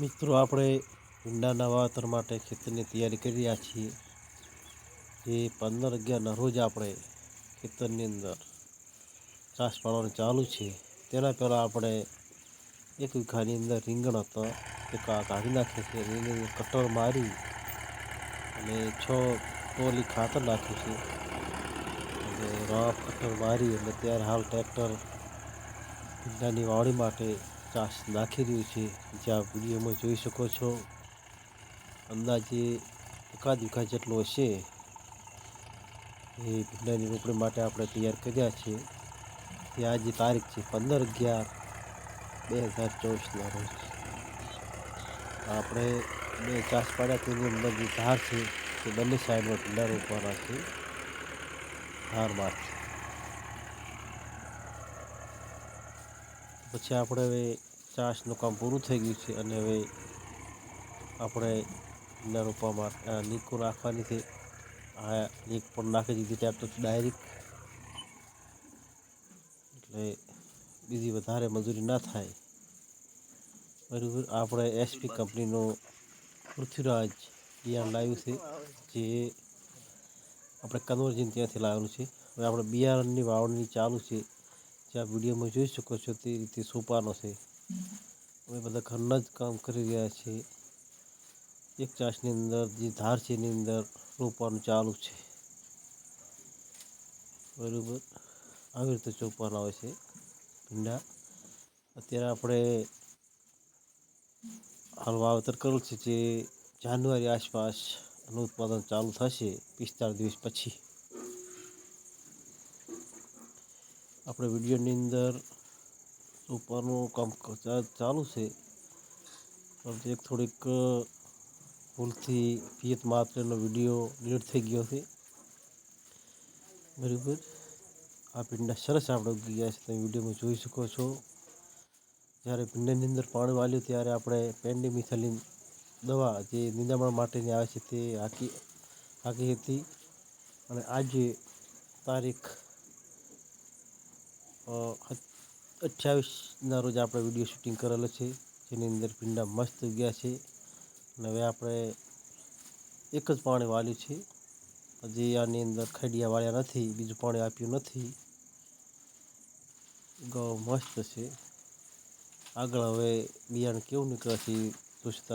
મિત્રો, આપણે ઈંડાના વાવેતર માટે ખેતરની તૈયારી કરી રહ્યા છીએ. જે પંદર અગિયારના રોજ આપણે ખેતરની અંદર ચાસ પાડવાનું ચાલુ છે. તેના પહેલાં આપણે એક વીઘાની અંદર રીંગણ હતા તે કાઢી નાખે છે રીંગણ કટર મારી અને છ ટોલી ખાતર નાખ્યું છે. અને રફ કટર મારી એટલે ત્યારે હાલ ટ્રેક્ટર ઈંડાની વાવણી માટે ચાસ નાખી રહ્યું છે. જે આ વિડીયોમાં જોઈ શકો છો અંદાજે એકાદ વીઘા જેટલો હશે એ ભીંડાની રોપણી માટે આપણે તૈયાર કર્યા છે. તે આજે તારીખ છે પંદર અગિયાર બે હજાર ચોવીસના રોજ. આપણે બે ચાસ પાડ્યા તેની અંદર જે ધાર છે તે બંને સાઈડમાં ભીંડા રોપવાના છે. ધાર ધારમાંથી પછી આપણે હવે ચાસનું કામ પૂરું થઈ ગયું છે અને હવે આપણે રોપવા માટે નીકો નાખવાની છે. આ લીક પણ નાખી દીધી ટ્રેક્ટર ડાયરેક્ટ. એટલે બીજી વધારે મજૂરી ના થાય. બરાબર, આપણે એસપી કંપનીનો પૃથ્વીરાજ બિયારણ લાવ્યું છે, જે આપણે કન્વર્જન ત્યાંથી લાવેલું છે. હવે આપણે બિયારણની વાવણી ચાલુ છે. જે આ વિડીયોમાં જોઈ શકો છો તે રીતે સોપાનો છે. અમે બધા ઘરના જ કામ કરી રહ્યા છીએ. એક ચાસની અંદર, જે ધાર છે એની અંદર રોપવાનું ચાલુ છે. બરાબર. આવી રીતે ચોપવાના હોય છે. ભીંડા. અત્યારે આપણે હાલ વાવેતર કરેલ છે જે જાન્યુઆરી આસપાસ એનું ઉત્પાદન ચાલુ થશે પિસ્તાળીસ દિવસ પછી. આપણે વિડીયોની અંદર ઉપરનું કામ ચાલુ છે. પણ એક થોડીક ભૂલથી પિયત માત્રનો વીડિયો ડિલીટ થઈ ગયો છે. બરાબર? આ ભીંડા સરસ આપણે ઉગી ગયા છે. તમે વિડીયોમાં જોઈ શકો છો. જ્યારે ભીંડાની અંદર પાણી વાલ્યું ત્યારે આપણે પેન્ડેમિથલિન દવા જે નિંદામણ માટેની આવે છે તે હાકી હાકી હતી. અને આજે તારીખ અઠ્યાવીસના રોજ આપણે વીડિયો શૂટિંગ કરેલો છે, જેની અંદર ભીંડા મસ્ત ગયા છે અને હવે આપણે એક જ પાણી વાળ્યું છે. હજી આની અંદર ખડિયા વાળ્યા નથી, બીજું પાણી આપ્યું નથી. ગૌ મસ્ત છે. આગળ હવે બિયારણ કેવું નીકળે છે જોતા